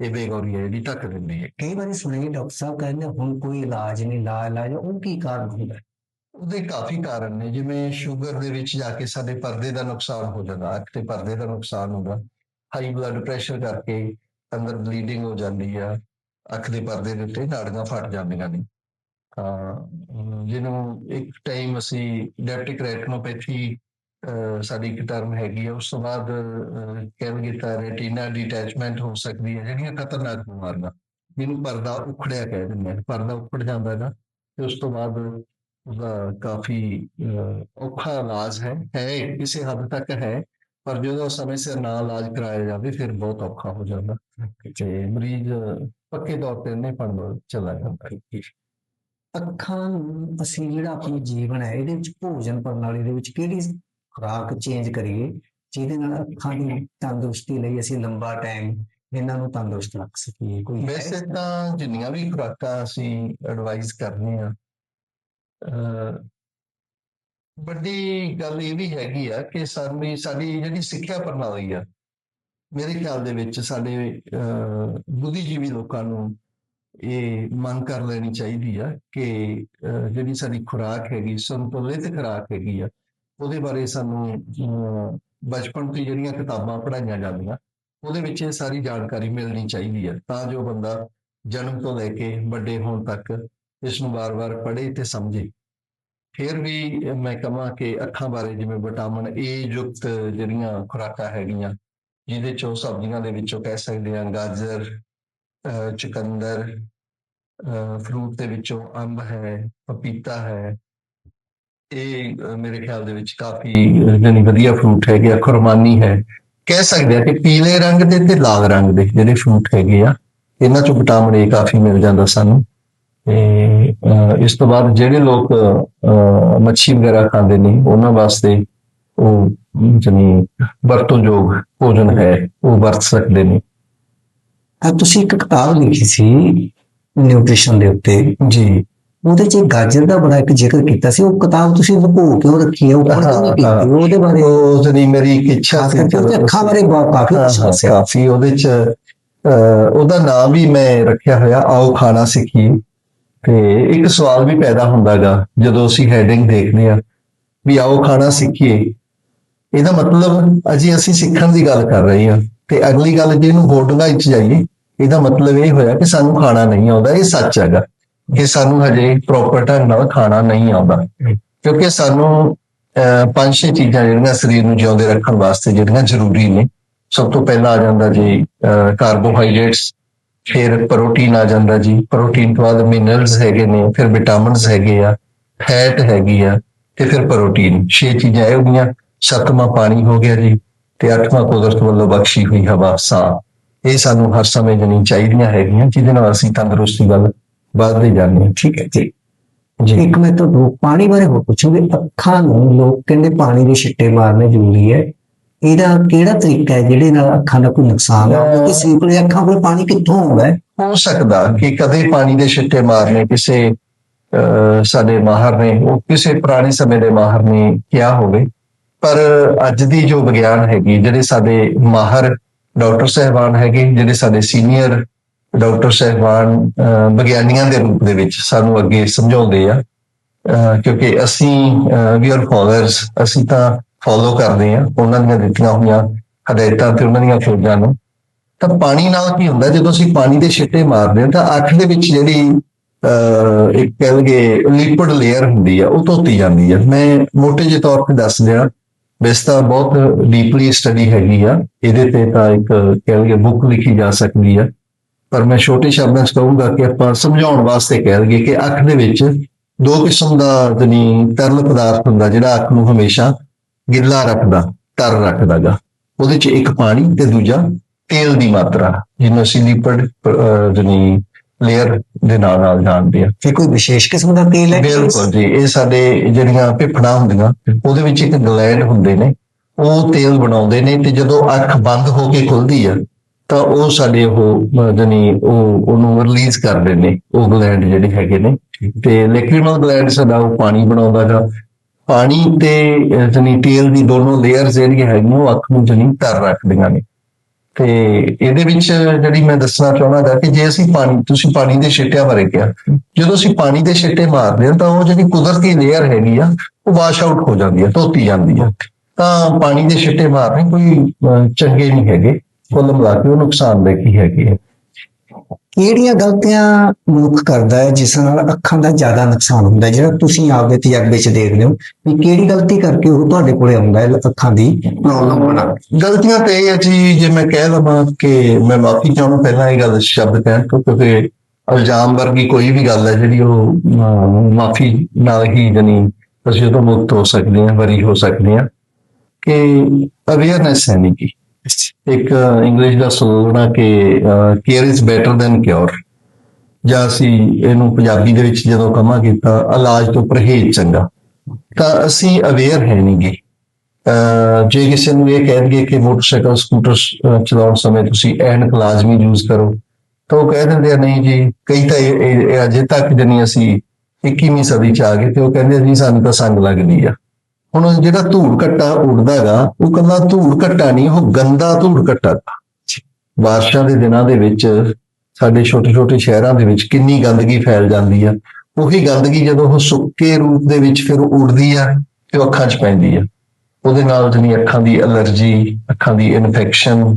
[SPEAKER 2] ਇਹ ਬੇਗੌਰੀ ਹੈ ਜਿਹੜੀ ਢੱਕ ਦਿੰਦੀ ਹੈ।
[SPEAKER 1] ਕਈ ਵਾਰੀ ਸੁਣਿਆ ਡਾਕਟਰ ਸਾਹਿਬ ਕਹਿੰਦੇ ਹੁਣ ਕੋਈ ਇਲਾਜ ਨਹੀਂ ਲਾ ਇਲਾਜ, ਉਹ ਕੀ ਕਾਰਨ ਹੁੰਦਾ
[SPEAKER 2] ਉਹਦੇ ਕਾਫੀ ਕਾਰਨ ਨੇ, ਜਿਵੇਂ ਸ਼ੂਗਰ ਦੇ ਵਿੱਚ ਜਾ ਕੇ ਸਾਡੇ ਪਰਦੇ ਦਾ ਨੁਕਸਾਨ ਹੋ ਜਾਂਦਾ, ਅੱਖ ਤੇ ਪਰਦੇ ਦਾ ਨੁਕਸਾਨ ਹੁੰਦਾ। ਹਾਈ ਬਲੱਡ ਪ੍ਰੈਸ਼ਰ ਕਰਕੇ ਅੰਦਰ ਬਲੀਡਿੰਗ ਹੋ ਜਾਂਦੀ ਆ, ਅੱਖ ਦੇ ਪਰਦੇ ਦੇ ਉੱਤੇ ਨਾੜੀਆਂ ਫਟ ਜਾਂਦੀਆਂ ਨੇ। ਤਾਂ ਜਿਹਨੂੰ ਇੱਕ ਟਾਈਮ ਅਸੀਂ ਡੈਪਟਿਕ ਰੈਟਨੋਪੈਥੀ ਸਾਡੀ ਇੱਕ ਟਰਮ ਹੈਗੀ ਆ ਉਸ ਤੋਂ ਬਾਅਦ ਕਹਿਣਗੇ ਤਾਂ ਰੈਟੀਨਾ ਡਿਟੈਚਮੈਂਟ ਹੋ ਸਕਦੀ ਹੈ ਜਿਹੜੀਆਂ ਖਤਰਨਾਕ ਬਿਮਾਰੀਆਂ। ਜਿਹਨੂੰ ਪਰਦਾ ਉਖੜਿਆ ਕਹਿ ਦਿੰਦੇ ਆ ਪਰਦਾ ਉਖੜ ਜਾਂਦਾ ਹੈਗਾ ਤੇ ਉਸ ਤੋਂ ਬਾਅਦ ਉਹਦਾ ਕਾਫੀ ਔਖਾ ਇਲਾਜ ਹੈ ਹੈ ਕਿਸੇ ਹੱਦ ਤੱਕ ਹੈ ਪਰ ਜਦੋਂ ਸਮੇਂ ਸਿਰ ਨਾ ਇਲਾਜ ਕਰਾਇਆ ਜਾਵੇ ਫਿਰ ਬਹੁਤ ਔਖਾ ਹੋ ਜਾਂਦਾ। ਤੇ ਮਰੀਜ਼ ਪੱਕੇ ਤੌਰ ਤੇ ਨਹੀਂ ਪਣ ਚਲਾ ਜਾਂਦਾ
[SPEAKER 1] ਅੱਖਾਂ ਨੂੰ ਅਸੀਂ ਜਿਹੜਾ ਆਪਣਾ ਜੀਵਨ ਹੈ ਇਹਦੇ ਵਿੱਚ ਭੋਜਨ ਪ੍ਰਣਾਲੀ ਦੇ ਵਿੱਚ ਕਿਹੜੀ ਖੁਰਾਕ ਚੇਂਜ ਕਰੀਏ ਜਿਹਦੇ ਨਾਲ ਅੱਖਾਂ ਦੀ ਤੰਦਰੁਸਤੀ ਲਈ ਅਸੀਂ ਲੰਬਾ ਟਾਈਮ ਇਹਨਾਂ ਨੂੰ ਤੰਦਰੁਸਤ ਰੱਖ ਸਕੀਏ ਕੋਈ?
[SPEAKER 2] ਵੈਸੇ ਤਾਂ ਜਿੰਨੀਆਂ ਵੀ ਖੁਰਾਕਾਂ ਅਸੀਂ ਐਡਵਾਈਸ ਕਰਨੇ ਆ ਵੱਡੀ ਗੱਲ ਇਹ ਵੀ ਹੈਗੀ ਆ ਕਿ ਸਾਡੀ ਸਾਡੀ ਜਿਹੜੀ ਸਿੱਖਿਆ ਪ੍ਰਣਾਲੀ ਆ ਮੇਰੇ ਖਿਆਲ ਦੇ ਵਿੱਚ ਸਾਡੇ ਬੁੱਧੀਜੀਵੀ ਲੋਕਾਂ ਨੂੰ ਇਹ ਮੰਗ ਕਰ ਲੈਣੀ ਚਾਹੀਦੀ ਆ ਕਿ ਜਿਹੜੀ ਸਾਡੀ ਖੁਰਾਕ ਹੈਗੀ ਸੰਤੁਲਿਤ ਖੁਰਾਕ ਹੈਗੀ ਆ ਉਹਦੇ ਬਾਰੇ ਸਾਨੂੰ ਅਹ, ਬਚਪਨ ਤੋਂ ਹੀ ਜਿਹੜੀਆਂ ਕਿਤਾਬਾਂ ਪੜ੍ਹਾਈਆਂ ਜਾਂਦੀਆਂ ਉਹਦੇ ਵਿੱਚ ਇਹ ਸਾਰੀ ਜਾਣਕਾਰੀ ਮਿਲਣੀ ਚਾਹੀਦੀ ਹੈ। ਤਾਂ ਜੋ ਬੰਦਾ ਜਨਮ ਤੋਂ ਲੈ ਕੇ ਵੱਡੇ ਹੋਣ ਤੱਕ ਇਸ ਨੂੰ ਵਾਰ-ਵਾਰ ਪੜ੍ਹੇ ਤੇ ਸਮਝੇ। ਫਿਰ ਵੀ ਮੈਂ ਕਹਾਂ ਕਿ ਅੱਖਾਂ ਬਾਰੇ ਜਿਵੇਂ ਵਿਟਾਮਿਨ ਏ ਯੁਕਤ ਜਿਹੜੀਆਂ ਖੁਰਾਕਾਂ ਹੈਗੀਆਂ ਜਿਹਦੇ ਚੋਂ ਸਬਜ਼ੀਆਂ ਦੇ ਵਿੱਚੋਂ ਕਹਿ ਸਕਦੇ ਹਾਂ ਗਾਜਰ ਅਹ ਚੁਕੰਦਰ ਫਰੂਟ ਦੇ ਵਿੱਚੋਂ ਅੰਬ ਹੈ ਪਪੀਤਾ ਹੈ ਇਹ ਮੇਰੇ ਖਿਆਲ ਦੇ ਵਿੱਚ ਕਾਫੀ ਜਾਨੀ ਵਧੀਆ ਫਰੂਟ ਹੈਗੇ ਆ ਖੁਰਮਾਨੀ ਹੈ। ਕਹਿ ਸਕਦੇ ਆ ਕਿ ਪੀਲੇ ਰੰਗ ਦੇ ਤੇ ਲਾਲ ਰੰਗ ਦੇ ਜਿਹੜੇ ਫਰੂਟ ਹੈਗੇ ਆ ਇਹਨਾਂ ਚੋਂ ਵਿਟਾਮਿਨ ਏ ਕਾਫੀ ਮਿਲ ਜਾਂਦਾ ਸਾਨੂੰ। ਤੇ ਇਸ ਤੋਂ ਬਾਅਦ ਜਿਹੜੇ ਲੋਕ ਮੱਛੀ ਵਗੈਰਾ ਖਾਂਦੇ ਨੇ ਉਹਨਾਂ ਵਾਸਤੇ ਉਹ ਜਨੀ ਵਰਤੋਂਯੋਗ ਭੋਜਨ ਹੈ ਉਹ ਵਰਤ ਸਕਦੇ ਨੇ।
[SPEAKER 1] ਤੁਸੀਂ ਇੱਕ ਕਿਤਾਬ ਲਿਖੀ ਸੀ ਨਿਊਟ੍ਰੀਸ਼ਨ ਦੇ ਉੱਤੇ।
[SPEAKER 2] ਜੀ।
[SPEAKER 1] ਉਹਦੇ 'ਚ ਗਾਜਰ ਦਾ ਬੜਾ ਇੱਕ ਜ਼ਿਕਰ ਕੀਤਾ ਸੀ ਉਹ ਕਿਤਾਬ ਤੁਸੀਂ ਲੁਕੋ ਕਿਉਂ ਰੱਖੀ ਹੈ ਉਹ ਨਹੀਂ ਉਹਦੇ ਬਾਰੇ
[SPEAKER 2] ਉਹ ਜਨੀ ਮੇਰੀ ਇੱਕ ਇੱਛਾ
[SPEAKER 1] ਕਰਕੇ ਉਹਦੇ ਅੱਖਾਂ ਬਾਰੇ ਬਹੁਤ ਕਾਫੀ ਦੱਸਿਆ।
[SPEAKER 2] ਕਾਫੀ ਉਹਦੇ ਚ ਉਹਦਾ ਨਾਮ ਵੀ ਮੈਂ ਰੱਖਿਆ ਹੋਇਆ ਆਓ ਖਾਣਾ ਸਿੱਖੀਏ। ਤੇ ਇੱਕ ਸਵਾਲ ਵੀ ਪੈਦਾ ਹੁੰਦਾਗਾ ਜਦੋਂ ਅਸੀਂ ਹੈਡਿੰਗ ਦੇਖਦੇ ਆ ਵੀ ਆਓ ਖਾਣਾ ਸਿੱਖੀਏ। ਇਹਦਾ ਮਤਲਬ ਅਜੇ ਅਸੀਂ ਸਿੱਖਣ ਦੀ ਗੱਲ ਕਰ ਰਹੇ ਹਾਂ ਤੇ ਅਗਲੀ ਗੱਲ ਜੇ ਇਹਨੂੰ ਹੋਰ ਡੂੰਘਾਈ ਚ ਜਾਈਏ ਇਹਦਾ ਮਤਲਬ ਇਹ ਹੋਇਆ ਕਿ ਸਾਨੂੰ ਖਾਣਾ ਨਹੀਂ ਆਉਂਦਾ ਇਹ ਸੱਚ ਹੈਗਾ। ਕਿ ਸਾਨੂੰ ਹਜੇ ਪ੍ਰੋਪਰ ਢੰਗ ਨਾਲ ਖਾਣਾ ਨਹੀਂ ਆਉਂਦਾ। ਕਿਉਂਕਿ ਸਾਨੂੰ ਪੰਜ ਛੇ ਚੀਜ਼ਾਂ ਜਿਹੜੀਆਂ ਸਰੀਰ ਨੂੰ ਜਿਉਂਦੇ ਰੱਖਣ ਵਾਸਤੇ ਜਿਹੜੀਆਂ ਜ਼ਰੂਰੀ ਨੇ ਸਭ ਤੋਂ ਪਹਿਲਾਂ ਆ ਜਾਂਦਾ ਜੀ ਕਾਰਬੋਹਾਈਡਰੇਟਸ ਫਿਰ ਪ੍ਰੋਟੀਨ ਆ ਜਾਂਦਾ ਜੀ। ਪ੍ਰੋਟੀਨ ਤੋਂ ਬਾਅਦ ਮਿਨਰਲਸ ਹੈਗੇ ਨੇ ਫਿਰ ਵਿਟਾਮਿਨਸ ਹੈਗੇ ਆ ਫੈਟ ਹੈਗੀ ਆ ਤੇ ਫਿਰ ਪ੍ਰੋਟੀਨ ਛੇ ਚੀਜ਼ਾਂ ਇਹ ਹੋਗੀਆਂ ਸੱਤਵਾਂ ਪਾਣੀ ਹੋ ਗਿਆ ਜੀ ਤੇ ਅੱਠਵਾਂ ਕੁਦਰਤ ਵੱਲੋਂ ਬਖਸ਼ੀ ਹੋਈ ਹਵਾ ਸਾਹ। ਇਹ ਸਾਨੂੰ ਹਰ ਸਮੇਂ ਜਣੀ ਚਾਹੀਦੀਆਂ ਹੈਗੀਆਂ ਜਿਹਦੇ ਨਾਲ ਅਸੀਂ ਤੰਦਰੁਸਤੀ ਵੱਲ ਵੱਧਦੇ ਜਾਂਦੇ ਹਾਂ
[SPEAKER 1] ਠੀਕ ਹੈ ਜੀ।
[SPEAKER 2] ਜੀ।
[SPEAKER 1] ਇੱਕ ਮੈਂ ਤੋਂ ਪਾਣੀ ਬਾਰੇ ਹੋਰ ਪੁੱਛੂੰਗੀ ਅੱਖਾਂ ਨੂੰ ਲੋਕ ਕਹਿੰਦੇ ਪਾਣੀ ਦੇ ਛਿੱਟੇ ਮਾਰਨੇ ਜ਼ਰੂਰੀ ਹੈ। ਇਹਦਾ ਕਿਹੜਾ ਤਰੀਕਾ ਹੈ ਜਿਹਦੇ ਨਾਲ ਅੱਖਾਂ ਦਾ ਕੋਈ ਨੁਕਸਾਨ ਨਾ ਹੋਵੇ ਕਿ ਸਿੰਪਲੀ ਅੱਖਾਂ ਕੋਲ ਪਾਣੀ ਕਿੱਥੋਂ ਆਉਂਦਾ ਹੈ?
[SPEAKER 2] ਹੋ ਸਕਦਾ ਕਿ ਕਦੇ ਪਾਣੀ ਦੇ ਛਿੱਟੇ ਮਾਰਨੇ ਕਿਸੇ ਸਾਡੇ ਮਾਹਰ ਨੇ ਉਹ ਕਿਸੇ ਪੁਰਾਣੇ ਸਮੇਂ ਦੇ ਮਾਹਰ ਨੇ ਕਿਹਾ ਹੋਵੇ। ਪਰ ਅੱਜ ਦੀ ਜੋ ਵਿਗਿਆਨ ਹੈਗੀ ਜਿਹੜੇ ਸਾਡੇ ਮਾਹਰ ਡਾਕਟਰ ਸਹਿਬਾਨ ਹੈਗੇ ਜਿਹੜੇ ਸਾਡੇ ਸੀਨੀਅਰ ਡਾਕਟਰ ਸਹਿਬਾਨ ਵਿਗਿਆਨੀਆਂ ਦੇ ਰੂਪ ਦੇ ਵਿੱਚ ਸਾਨੂੰ ਅੱਗੇ ਸਮਝਾਉਂਦੇ ਆ ਕਿਉਂਕਿ ਅਸੀਂ ਵੀ ਆਰ ਫਾਲੋਅਰਸ ਅਸੀਂ ਤਾਂ ਫਾਲੋ ਕਰਦੇ ਆ, ਉਹਨਾਂ ਦੀਆਂ ਦਿੱਤੀਆਂ ਹੋਈਆਂ ਹਦਾਇਤਾਂ ਤੇ ਉਹਨਾਂ ਦੀਆਂ ਖੋਜਾਂ ਨੂੰ। ਤਾਂ ਪਾਣੀ ਨਾਲ ਕੀ ਹੁੰਦਾ, ਜਦੋਂ ਅਸੀਂ ਪਾਣੀ ਦੇ ਛਿੱਟੇ ਮਾਰਦੇ ਹਾਂ ਤਾਂ ਅੱਖ ਦੇ ਵਿੱਚ ਜਿਹੜੀ ਇੱਕ ਕਹਿ ਲਈਏ ਲਿਪਿਡ ਲੇਅਰ ਹੁੰਦੀ ਆ, ਉਹ ਧੋਤੀ ਜਾਂਦੀ ਆ। ਮੈਂ ਮੋਟੇ ਜਿਹੇ ਤੌਰ ਤੇ ਦੱਸ ਦਿਆਂ, ਵੈਸੇ ਤਾਂ ਬਹੁਤ ਡੀਪਲੀ ਸਟੱਡੀ ਹੈਗੀ ਆ, ਇਹਦੇ ਤੇ ਤਾਂ ਇੱਕ ਕਹਿ ਲਈਏ ਬੁੱਕ ਲਿਖੀ ਜਾ ਸਕਦੀ ਆ। ਪਰ ਮੈਂ ਛੋਟੇ ਸ਼ਬਦਾਂ 'ਚ ਕਹੂੰਗਾ ਕਿ ਆਪਾਂ ਸਮਝਾਉਣ ਵਾਸਤੇ ਕਹਿ ਲਈਏ ਕਿ ਅੱਖ ਦੇ ਵਿੱਚ ਦੋ ਕਿਸਮ ਦਾ ਜਨੀ ਤਰਲ ਪਦਾਰਥ ਹੁੰਦਾ ਜਿਹੜਾ ਅੱਖ ਨੂੰ ਹਮੇਸ਼ਾ ਗਿੱਲਾ ਰੱਖਦਾ ਤਰ ਰੱਖਦਾਗਾ। ਉਹਦੇ 'ਚ ਇੱਕ ਪਾਣੀ ਤੇ ਦੂਜਾ ਤੇਲ ਦੀ ਮਾਤਰਾ ਜਿਹਨੂੰ ਅਸੀਂ ਲਿਪਿਡ ਜਨੀ ਲੇਅਰ ਦੇ ਨਾਲ ਨਾਲ ਜਾਣਦੇ ਆ।
[SPEAKER 1] ਕਿ ਕੋਈ ਵਿਸ਼ੇਸ਼ ਕਿਸਮ ਦਾ ਤੇਲ ਹੈ
[SPEAKER 2] ਬਿਲਕੁਲ ਜੀ ਇਹ ਸਾਡੇ ਜਿਹੜੀਆਂ ਪਿਪੜਾਂ ਹੁੰਦੀਆਂ ਉਹਦੇ ਵਿੱਚ ਇੱਕ ਗਲੈਂਡ ਹੁੰਦੇ ਨੇ। ਉਹ ਤੇਲ ਬਣਾਉਂਦੇ ਨੇ ਤੇ ਜਦੋਂ ਅੱਖ ਬੰਦ ਹੋ ਕੇ ਖੁੱਲਦੀ ਆ ਤਾਂ ਉਹ ਸਾਡੇ ਉਹ ਜਨੀ ਉਹ ਉਹਨੂੰ ਰਿਲੀਜ਼ ਕਰਦੇ ਨੇ ਉਹ ਗਲੈਂਡ ਜਿਹੜੇ ਹੈਗੇ ਨੇ। ਤੇ ਲੈਕ੍ਰੀਮਲ ਗਲੈਂਡ ਸਾਡਾ ਉਹ ਪਾਣੀ ਬਣਾਉਂਦਾਗਾ ਪਾਣੀ ਤੇ ਜਨੀ ਤੇਲ ਦੀ ਦੋਨੋਂ ਲੇਅਰਸ ਜਿਹੜੀਆਂ ਹੈਗੀਆਂ ਉਹ ਅੱਖ ਨੂੰ ਜਨੀ ਤਰ ਰੱਖਦੀਆਂ ਨੇ। ਤੇ ਇਹਦੇ ਵਿੱਚ ਜਿਹੜੀ ਮੈਂ ਦੱਸਣਾ ਚਾਹੁੰਦਾ ਕਿ ਜੇ ਅਸੀਂ ਪਾਣੀ ਤੁਸੀਂ ਪਾਣੀ ਦੇ ਛਿੱਟਿਆਂ ਬਾਰੇ ਕਿਹਾ ਜਦੋਂ ਅਸੀਂ ਪਾਣੀ ਦੇ ਛਿੱਟੇ ਮਾਰਦੇ ਹਾਂ ਤਾਂ ਉਹ ਜਿਹੜੀ ਕੁਦਰਤੀ ਲੇਅਰ ਹੈਗੀ ਆ ਉਹ ਵਾਸ਼ ਆਊਟ ਹੋ ਜਾਂਦੀ ਹੈ ਧੋਤੀ ਜਾਂਦੀ ਹੈ ਤਾਂ ਪਾਣੀ ਦੇ ਛਿੱਟੇ ਮਾਰਨੇ ਕੋਈ ਚੰਗੇ ਨਹੀਂ ਹੈਗੇ। ਕੁੱਲ ਮਿਲਾ ਕੇ ਉਹ ਨੁਕਸਾਨਦਾਇਕ ਹੀ ਹੈਗੇ ਆ।
[SPEAKER 1] ਕਿਹੜੀਆਂ ਗਲਤੀਆਂ ਮਨੁੱਖ ਕਰਦਾ ਹੈ ਜਿਸ ਨਾਲ ਅੱਖਾਂ ਦਾ ਜ਼ਿਆਦਾ ਨੁਕਸਾਨ ਹੁੰਦਾ ਹੈ? ਜਿਹੜਾ ਤੁਸੀਂ ਆਪਦੇ ਤਜਰਬੇ 'ਚ ਦੇਖਦੇ ਹੋ ਵੀ ਕਿਹੜੀ ਗਲਤੀ ਕਰਕੇ ਉਹ ਤੁਹਾਡੇ ਕੋਲੇ ਆਉਂਦਾ ਹੈ ਅੱਖਾਂ ਦੀ ਪ੍ਰੋਬਲਮ ਬਣਾ ਕੇ?
[SPEAKER 2] ਗਲਤੀਆਂ ਤੇ ਇਹ ਹੈ ਜੀ ਜੇ ਮੈਂ ਕਹਿ ਲਵਾਂ ਕਿ ਮੈਂ ਮਾਫੀ ਚਾਹੁੰਦਾ ਪਹਿਲਾਂ ਇਹ ਗੱਲ ਸ਼ਬਦ ਕਹਿਣ ਤੋਂ ਕਿਉਂਕਿ ਇਲਜ਼ਾਮ ਵਰਗੀ ਕੋਈ ਵੀ ਗੱਲ ਹੈ ਜਿਹੜੀ ਉਹ ਮਾਫੀ ਨਾਲ ਹੀ ਜਨੀ ਅਸੀਂ ਉਹ ਤੋਂ ਮੁਕਤ ਹੋ ਸਕਦੇ ਹਾਂ ਵਰੀ ਹੋ ਸਕਦੇ ਹਾਂ। ਕਿ ਅਵੇਅਰਨੈਸ ਹੈ ਨਹੀਂ ਕੀ ਇੱਕ ਇੰਗਲਿਸ਼ ਦਾ ਸਲੋਗਨ ਹੈ ਕਿ care is better than cure ਜਾਂ ਅਸੀਂ ਇਹਨੂੰ ਪੰਜਾਬੀ ਦੇ ਵਿੱਚ ਜਦੋਂ ਕਮਾ ਕੀਤਾ, ਇਲਾਜ ਤੋਂ ਪਰਹੇਜ਼ ਚੰਗਾ। ਤਾਂ ਅਸੀਂ ਅਵੇਅਰ ਹੈ ਨਹੀਂਗੇ ਜੇ ਕਿਸੇ ਨੂੰ ਇਹ ਕਹਿ ਦਈਏ ਕਿ ਮੋਟਰਸਾਈਕਲ, ਸਕੂਟਰ ਚਲਾਉਣ ਸਮੇਂ ਤੁਸੀਂ ਐਨਕ ਲਾਜ਼ਮੀ ਯੂਜ਼ ਕਰੋ, ਤਾਂ ਉਹ ਕਹਿ ਦਿੰਦੇ ਆ, ਨਹੀਂ ਜੀ, ਕਈ ਤਾਂ ਅਜੇ ਤੱਕ ਜਨੀ ਅਸੀਂ 21ਵੀਂ ਸਦੀ ਚ ਆ ਗਏ ਤੇ ਉਹ ਕਹਿੰਦੇ ਜੀ, ਸਾਨੂੰ ਤਾਂ ਸੰਗ ਲੱਗਦੀ ਆ। ਹੁਣ ਜਿਹੜਾ ਧੂੜ ਘੱਟਾ ਉੱਡਦਾ ਹੈਗਾ, ਉਹ ਕੱਲਾ ਧੂੜ ਘੱਟਾ ਨਹੀਂ, ਉਹ ਗੰਦਾ ਧੂੜ ਘੱਟਾ ਗਾ। ਬਾਰਿਸ਼ਾਂ ਦੇ ਦਿਨਾਂ ਦੇ ਵਿੱਚ ਸਾਡੇ ਛੋਟੇ ਛੋਟੇ ਸ਼ਹਿਰਾਂ ਦੇ ਵਿੱਚ ਕਿੰਨੀ ਗੰਦਗੀ ਫੈਲ ਜਾਂਦੀ ਆ। ਉਹੀ ਗੰਦਗੀ ਜਦੋਂ ਉਹ ਸੁੱਕੇ ਰੂਪ ਦੇ ਵਿੱਚ ਫਿਰ ਉੱਡਦੀ ਆ ਤੇ ਉਹ ਅੱਖਾਂ 'ਚ ਪੈਂਦੀ ਆ। ਉਹਦੇ ਨਾਲ ਜਿਹੜੀ ਅੱਖਾਂ ਦੀ ਅਲਰਜੀ ਅੱਖਾਂ ਦੀ ਇਨਫੈਕਸ਼ਨ,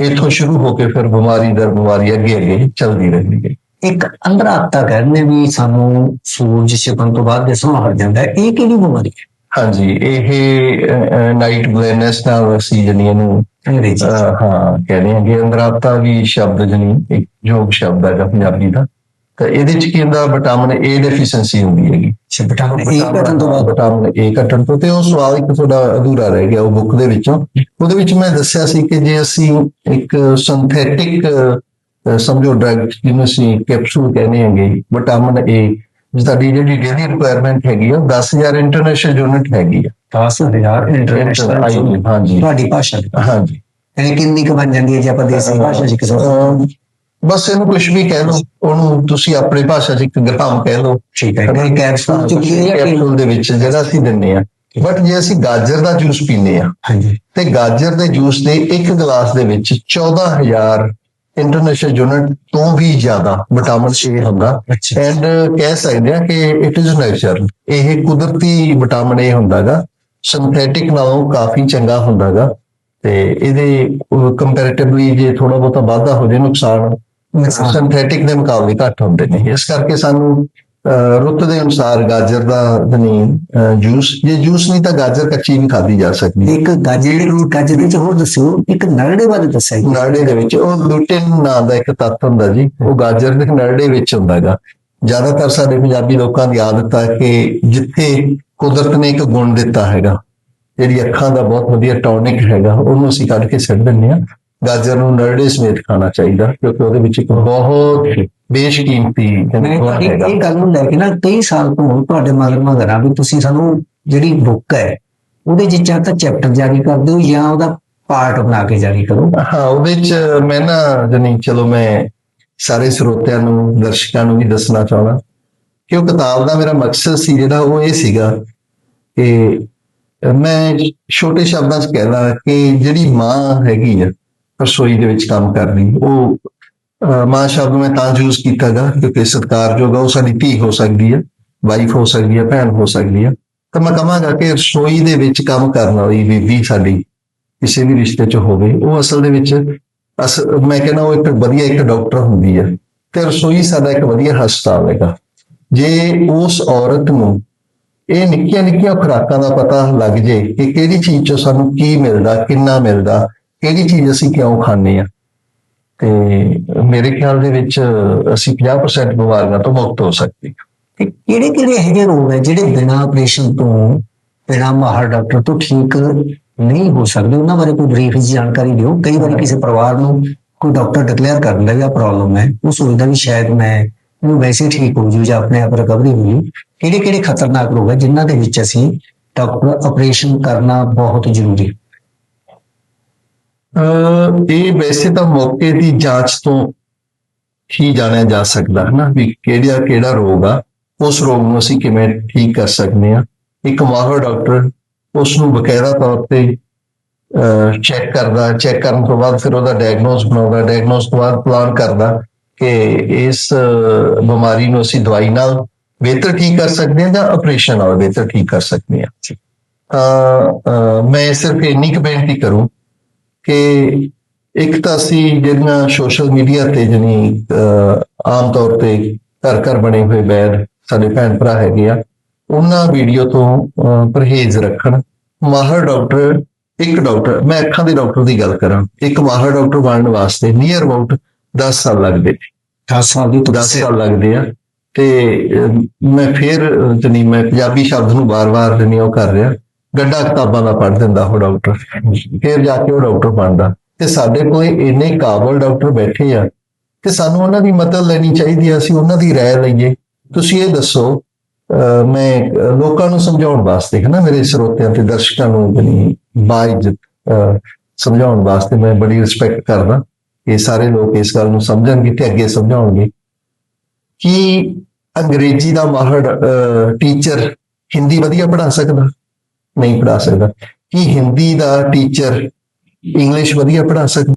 [SPEAKER 2] ਇੱਥੋਂ ਸ਼ੁਰੂ ਹੋ ਕੇ ਫਿਰ ਬਿਮਾਰੀ ਦਰ ਬਿਮਾਰੀ ਅੱਗੇ ਅੱਗੇ ਚੱਲਦੀ ਰਹਿੰਦੀ ਹੈ
[SPEAKER 1] ਇੱਕ ਅੰਧਰਾਤਾ ਕਹਿੰਦੇ ਵੀ ਸਾਨੂੰ ਸੂਰਜ ਛਿਪਣ ਤੋਂ ਬਾਅਦ ਜਿਸਮ ਹਟ ਜਾਂਦਾ ਹੈ। ਇਹ ਕਿਹੜੀ ਬਿਮਾਰੀ ਹੈ?
[SPEAKER 2] ਹਾਂਜੀ ਇਹ ਨਾਈਟ ਬਲੈਂਡਨੈਸ ਨਾਲ ਅਸੀਂ ਜਣੀ ਇਹਨੂੰ ਹਾਂ ਕਹਿੰਦੇ ਹਾਂ ਕਿ ਅੰਦਰਾਤਾ ਵੀ ਸ਼ਬਦ ਜਣੀ ਇੱਕ ਯੋਗ ਸ਼ਬਦ ਹੈਗਾ ਪੰਜਾਬੀ ਦਾ। ਤਾਂ ਇਹਦੇ ਚ ਕੀ ਹੁੰਦਾ ਵਿਟਾਮਿਨ ਏ ਡੈਫੀਸ਼ੀਐਂਸੀ ਹੁੰਦੀ ਹੈਗੀ।
[SPEAKER 1] ਅੱਛਾ ਵਿਟਾਮਿਨ ਏ ਘਟਣ ਤੋਂ ਬਾਅਦ?
[SPEAKER 2] ਵਿਟਾਮਿਨ ਏ ਘਟਣ ਤੋਂ ਤੇ ਉਹ ਸਵਾਲ ਇੱਕ ਤੁਹਾਡਾ ਅਧੂਰਾ ਰਹਿ ਗਿਆ ਉਹ ਬੁੱਕ ਦੇ ਵਿੱਚੋਂ। ਉਹਦੇ ਵਿੱਚ ਮੈਂ ਦੱਸਿਆ ਸੀ ਕਿ ਜੇ ਅਸੀਂ ਇੱਕ ਸਿੰਥੈਟਿਕ ਸਮਝੋ ਡਰਗ ਜਿਹਨੂੰ ਅਸੀਂ ਕੈਪਸੂਲ ਕਹਿੰਦੇ ਹੈਗੇ ਵਿਟਾਮਿਨ ਏ ਦਾ ਜਿਹੜੀ ਡੇਲੀ ਰਿਕੁਆਇਰਮੈਂਟ ਹੈਗੀ ਆ ਉਹ 10000 ਇੰਟਰਨੈਸ਼ਨਲ ਯੂਨਿਟ ਹੈਗੀ ਆ।
[SPEAKER 1] 10000 ਇੰਟਰਨੈਸ਼ਨਲ
[SPEAKER 2] ਹਾਂਜੀ।
[SPEAKER 1] ਤੁਹਾਡੀ ਭਾਸ਼ਾ ਦੀ
[SPEAKER 2] ਹਾਂਜੀ।
[SPEAKER 1] ਇਹ ਕਿੰਨੀ ਕੁ ਬਣ ਜਾਂਦੀ ਹੈ ਜੇ ਆਪਾਂ ਦੇਸੀ ਭਾਸ਼ਾ ਚ ਕਿਸੇ
[SPEAKER 2] ਬਸ ਇਹਨੂੰ ਕੁਝ ਵੀ ਕਹਿ ਲਓ ਉਹਨੂੰ ਤੁਸੀਂ ਆਪਣੀ ਭਾਸ਼ਾ 'ਚ ਇੱਕ ਗ੍ਰਾਮ ਕਹਿ ਲਓ।
[SPEAKER 1] ਠੀਕ ਹੈ। ਕਿ ਕੈਪਸੂਲ ਚ ਕੀ ਹੈ ਜਾਂ
[SPEAKER 2] ਕੈਪਸੂਲ ਦੇ ਵਿੱਚ ਜਿਹੜਾ ਅਸੀਂ ਦਿੰਨੇ ਆ ਬਟ ਜੇ ਅਸੀਂ ਗਾਜਰ ਦਾ ਜੂਸ ਪੀਨੇ ਆ
[SPEAKER 1] ਹਾਂਜੀ।
[SPEAKER 2] ਤੇ ਗਾਜਰ ਦੇ ਜੂਸ ਦੇ ਇੱਕ ਗਲਾਸ ਦੇ ਵਿੱਚ 14000 ਇੰਟਰਨੈਸ਼ਨਲ ਯੂਨਿਟ ਤੋਂ ਵੀ ਜ਼ਿਆਦਾ ਵਿਟਾਮਿਨ ਏ ਹੁੰਦਾ। ਐਂਡ ਕਹਿ ਸਕਦੇ ਆ ਕਿ ਇਟ ਇਜ਼ ਨੇਚਰਲ ਇਹ ਕੁਦਰਤੀ ਵਿਟਾਮਿਨ ਏ ਹੁੰਦਾਗਾ। ਸਿੰਥੈਟਿਕ ਨਾਲੋਂ ਕਾਫੀ ਚੰਗਾ ਹੁੰਦਾਗਾ। ਤੇ ਇਹਦੇ ਕੰਪੈਰੀਟਿਵਲੀ ਜੇ ਥੋੜਾ ਬਹੁਤਾ ਵਾਧਾ ਹੋ ਜੇ ਨੁਕਸਾਨ। ਸਿੰਥੈਟਿਕ ਦੇ ਮੁਕਾਬਲੇ ਘੱਟ ਹੁੰਦੇ ਨੇ। ਇਸ ਕਰਕੇ ਸਾਨੂੰ ਰੁੱਤ ਦੇ ਅਨੁਸਾਰ ਗਾਜਰ ਦਾ ਜਨੀ ਜੂਸ ਜੇ ਜੂਸ ਨਹੀਂ ਤਾਂ ਗਾਜਰ ਕੱਚੀ ਵੀ ਖਾਧੀ ਜਾ ਸਕਦੀ।
[SPEAKER 1] ਇੱਕ ਗਾਜਰ ਦੇ ਗਾਜਰ ਦੇ ਵਿੱਚ ਹੋਰ ਦੱਸਿਓ ਇੱਕ ਨਰੜੇ ਬਾਰੇ ਦੱਸਿਆ ਜੀ।
[SPEAKER 2] ਨਰੜੇ ਦੇ ਵਿੱਚ ਉਹ ਗਲੂਟਨ ਨਾਂ ਦਾ ਇੱਕ ਤੱਤ ਹੁੰਦਾ ਜੀ। ਉਹ ਗਾਜਰ ਦੇ ਨਰੜੇ ਵਿੱਚ ਹੁੰਦਾਗਾ। ਜ਼ਿਆਦਾਤਰ ਸਾਡੇ ਪੰਜਾਬੀ ਲੋਕਾਂ ਦੀ ਆਦਤ ਹੈ ਕਿ ਜਿੱਥੇ ਕੁਦਰਤ ਨੇ ਇੱਕ ਗੁਣ ਦਿੱਤਾ ਹੈਗਾ ਜਿਹੜੀ ਅੱਖਾਂ ਦਾ ਬਹੁਤ ਵਧੀਆ ਟੌਨਿਕ ਹੈਗਾ ਉਹਨੂੰ ਅਸੀਂ ਕੱਢ ਕੇ ਸਿੱਟ ਦਿੰਦੇ ਆ ਗਾਜਰ ਨੂੰ ਨਰੜੇ ਸਮੇਤ ਖਾਣਾ ਚਾਹੀਦਾ ਕਿਉਂਕਿ ਉਹਦੇ ਵਿੱਚ ਇੱਕ ਬਹੁਤ ਬੇਸ਼ਕੀਮਤੀ ਹੈਗਾ।
[SPEAKER 1] ਇਹ ਗੱਲ ਨੂੰ ਲੈ ਕੇ ਨਾ ਕਈ ਸਾਲ ਤੋਂ ਤੁਹਾਡੇ ਮਗਰ ਮਗਰ ਵੀ ਤੁਸੀਂ ਸਾਨੂੰ ਜਿਹੜੀ ਬੁੱਕ ਹੈ ਉਹਦੇ ਵਿੱਚ ਜਾਂ ਤਾਂ ਚੈਪਟਰ ਜਾਰੀ ਕਰ ਦਿਓ ਜਾਂ ਉਹਦਾ ਪਾਰਟ ਬਣਾ ਕੇ ਜਾਰੀ ਕਰੋ।
[SPEAKER 2] ਹਾਂ ਉਹਦੇ ਚ ਮੈਂ ਨਾ ਜਨੀ ਚਲੋ ਮੈਂ ਸਾਰੇ ਸਰੋਤਿਆਂ ਨੂੰ ਦਰਸ਼ਕਾਂ ਨੂੰ ਵੀ ਦੱਸਣਾ ਚਾਹੁੰਦਾ। ਕਿ ਉਹ ਕਿਤਾਬ ਦਾ ਮੇਰਾ ਮਕਸਦ ਸੀ ਜਿਹੜਾ ਉਹ ਇਹ ਸੀਗਾ ਕਿ ਮੈਂ ਛੋਟੇ ਸ਼ਬਦਾਂ 'ਚ ਕਹਿਦਾ ਕਿ ਜਿਹੜੀ ਮਾਂ ਹੈਗੀ ਆ ਰਸੋਈ ਦੇ ਵਿੱਚ ਕੰਮ ਕਰ ਰਹੀ ਉਹ ਮਾਂ ਸ਼ਬਦ ਮੈਂ ਤਾਂ ਯੂਜ਼ ਕੀਤਾਗਾ ਕਿਉਂਕਿ ਸਤਿਕਾਰਯੋਗ ਆ ਉਹ ਸਾਡੀ ਧੀ ਹੋ ਸਕਦੀ ਹੈ ਵਾਈਫ ਹੋ ਸਕਦੀ ਹੈ ਭੈਣ ਹੋ ਸਕਦੀ ਹੈ ਤਾਂ ਮੈਂ ਕਹਾਂਗਾ ਕਿ ਰਸੋਈ ਦੇ ਵਿੱਚ ਕੰਮ ਕਰਨ ਵਾਲੀ ਬੀਬੀ ਸਾਡੀ ਕਿਸੇ ਵੀ ਰਿਸ਼ਤੇ 'ਚ ਹੋਵੇ, ਉਹ ਅਸਲ ਦੇ ਵਿੱਚ ਅਸ, ਮੈਂ ਕਹਿੰਦਾ ਉਹ ਇੱਕ ਵਧੀਆ ਇੱਕ ਡਾਕਟਰ ਹੁੰਦੀ ਹੈ ਤੇ ਰਸੋਈ ਸਾਡਾ ਇੱਕ ਵਧੀਆ ਹਸਪਤਾਲ ਹੈਗਾ। ਜੇ ਉਸ ਔਰਤ ਨੂੰ ਇਹ ਨਿੱਕੀਆਂ ਨਿੱਕੀਆਂ ਖੁਰਾਕਾਂ ਦਾ ਪਤਾ ਲੱਗ ਜੇ ਕਿ ਕਿਹੜੀ ਚੀਜ਼ 'ਚੋਂ ਸਾਨੂੰ ਕੀ ਮਿਲਦਾ, ਕਿੰਨਾ ਮਿਲਦਾ, ਕਿਹੜੀ ਚੀਜ਼ ਅਸੀਂ ਕਿਉਂ ਖਾਂਦੇ ਆ ਤੇ ਮੇਰੇ ਖਿਆਲ ਦੇ ਵਿੱਚ ਅਸੀਂ 50% ਬਿਮਾਰੀਆਂ ਤੋਂ ਮੁਕਤ ਹੋ ਸਕਦੇ ਹਾਂ।
[SPEAKER 1] ਤੇ ਕਿਹੜੇ ਕਿਹੜੇ ਇਹੋ ਜਿਹੇ ਰੋਗ ਹੈ ਜਿਹੜੇ ਬਿਨਾਂ ਆਪਰੇਸ਼ਨ ਤੋਂ, ਬਿਨਾਂ ਮਾਹਰ ਡਾਕਟਰ ਤੋਂ ਠੀਕ ਨਹੀਂ ਹੋ ਸਕਦੇ? ਉਹਨਾਂ ਬਾਰੇ ਕੋਈ ਬਰੀਫ ਜੀ ਜਾਣਕਾਰੀ ਦਿਓ। ਕਈ ਵਾਰੀ ਕਿਸੇ ਪਰਿਵਾਰ ਨੂੰ ਕੋਈ ਡਾਕਟਰ ਡਿਕਲੇਅਰ ਕਰ ਦਿੰਦਾ ਵੀ ਆ ਪ੍ਰੋਬਲਮ ਹੈ। ਉਹ ਸੋਚਦਾ ਵੀ ਸ਼ਾਇਦ ਮੈਂ ਇਹਨੂੰ ਵੈਸੇ ਠੀਕ ਹੋ ਜੂ ਜਾਂ ਆਪਣੇ ਆਪ ਰਿਕਵਰੀ ਹੋ ਜੂ। ਕਿਹੜੇ ਕਿਹੜੇ ਖਤਰਨਾਕ ਰੋਗ ਹੈ ਜਿਨ੍ਹਾਂ ਦੇ ਵਿੱਚ ਅਸੀਂ ਡਾਕਟਰ ਆਪਰੇਸ਼ਨ ਕਰਨਾ ਬਹੁਤ ਜ਼ਰੂਰੀ
[SPEAKER 2] ਇਹ ਵੈਸੇ ਤਾਂ ਮੌਕੇ ਦੀ ਜਾਂਚ ਤੋਂ ਹੀ ਜਾਣਿਆ ਜਾ ਸਕਦਾ ਹੈ ਨਾ ਵੀ ਕਿਹੜਾ ਕਿਹੜਾ ਰੋਗ ਆ, ਉਸ ਰੋਗ ਨੂੰ ਅਸੀਂ ਕਿਵੇਂ ਠੀਕ ਕਰ ਸਕਦੇ ਆ ਇੱਕ ਮਾਹਰ ਡਾਕਟਰ ਉਸ ਨੂੰ ਬਕਾਇਦਾ ਤੌਰ ਤੇ ਚੈੱਕ ਕਰਦਾ ਚੈੱਕ ਕਰਨ ਤੋਂ ਬਾਅਦ ਫਿਰ ਉਹਦਾ ਡਾਇਗਨੋਸ ਬਣਾਉਂਦਾ ਡਾਇਗਨੋਸ ਤੋਂ ਬਾਅਦ ਪਲਾਨ ਕਰਦਾ ਕਿ ਇਸ ਬਿਮਾਰੀ ਨੂੰ ਅਸੀਂ ਦਵਾਈ ਨਾਲ ਬਿਹਤਰ ਠੀਕ ਕਰ ਸਕਦੇ ਹਾਂ ਜਾਂ ਆਪਰੇਸ਼ਨ ਨਾਲ ਬਿਹਤਰ ਠੀਕ ਕਰ ਸਕਦੇ ਹਾਂ। ਤਾਂ ਮੈਂ ਸਿਰਫ ਇੰਨੀ ਕੁ ਬੇਨਤੀ ਕਰੂੰ ਕਿ ਇੱਕ ਤਾਂ ਅਸੀਂ ਜਿਹੜੀਆਂ ਸੋਸ਼ਲ ਮੀਡੀਆ ਤੇ ਜਣੀ ਆਮ ਤੌਰ ਤੇ ਘਰ ਘਰ ਬਣੇ ਹੋਏ ਬੈਦ ਸਾਡੇ ਭੈਣ ਭਰਾ ਹੈਗੇ ਆ ਉਹਨਾਂ ਵੀਡੀਓ ਤੋਂ ਪਰਹੇਜ਼ ਰੱਖਣ। ਮਾਹਰ ਡਾਕਟਰ ਇੱਕ ਡਾਕਟਰ ਮੈਂ ਅੱਖਾਂ ਦੇ ਡਾਕਟਰ ਦੀ ਗੱਲ ਕਰਾਂ। ਇੱਕ ਮਾਹਰ ਡਾਕਟਰ ਬਣਨ ਵਾਸਤੇ ਨੀਅਰ ਅਬਾਊਟ 10 ਸਾਲ ਲੱਗਦੇ ਨੇ।
[SPEAKER 1] 10 ਸਾਲ ਦੀ
[SPEAKER 2] 10 ਸਾਲ ਲੱਗਦੇ ਆ। ਤੇ ਮੈਂ ਫਿਰ ਜਣੀ ਮੈਂ ਪੰਜਾਬੀ ਸ਼ਬਦ ਨੂੰ ਬਾਰ-ਬਾਰ ਉਹ ਕਰ ਰਿਹਾ। ਗੱਡਾ ਕਿਤਾਬਾਂ ਦਾ ਪੜ੍ਹ ਦਿੰਦਾ ਉਹ ਡਾਕਟਰ। ਫਿਰ ਜਾ ਕੇ ਉਹ ਡਾਕਟਰ ਬਣਦਾ। ਤੇ ਸਾਡੇ ਕੋਲ ਇੰਨੇ ਕਾਬਲ ਡਾਕਟਰ ਬੈਠੇ ਆ ਤੇ ਸਾਨੂੰ ਉਹਨਾਂ ਦੀ ਮਦਦ ਲੈਣੀ ਚਾਹੀਦੀ ਆ ਅਸੀਂ ਉਹਨਾਂ ਦੀ ਰਾਏ ਲਈਏ। ਤੁਸੀਂ ਇਹ ਦੱਸੋ ਅਹ, ਮੈਂ ਲੋਕਾਂ ਨੂੰ ਸਮਝਾਉਣ ਵਾਸਤੇ ਹੈ ਨਾ ਮੇਰੇ ਸਰੋਤਿਆਂ ਤੇ ਦਰਸ਼ਕਾਂ ਨੂੰ ਜਣੀ ਬਾਇਜ਼ਤ ਸਮਝਾਉਣ ਵਾਸਤੇ ਮੈਂ ਬੜੀ ਰਿਸਪੈਕਟ ਕਰਦਾ। ਇਹ ਸਾਰੇ ਲੋਕ ਇਸ ਗੱਲ ਨੂੰ ਸਮਝਣਗੇ ਤੇ ਅੱਗੇ ਸਮਝਾਉਣਗੇ ਕਿ ਅੰਗਰੇਜ਼ੀ ਦਾ ਮਾਹਰ ਟੀਚਰ ਹਿੰਦੀ ਵਧੀਆ ਪੜ੍ਹਾ ਸਕਦਾ। ਨਹੀਂ ਪੜ੍ਹਾ ਸਕਦਾ। ਕੀ ਹਿੰਦੀ ਦਾ ਟੀਚਰ ਇੰਗਲਿਸ਼ ਵਧੀਆ ਪੜ੍ਹਾ ਸਕਦਾ?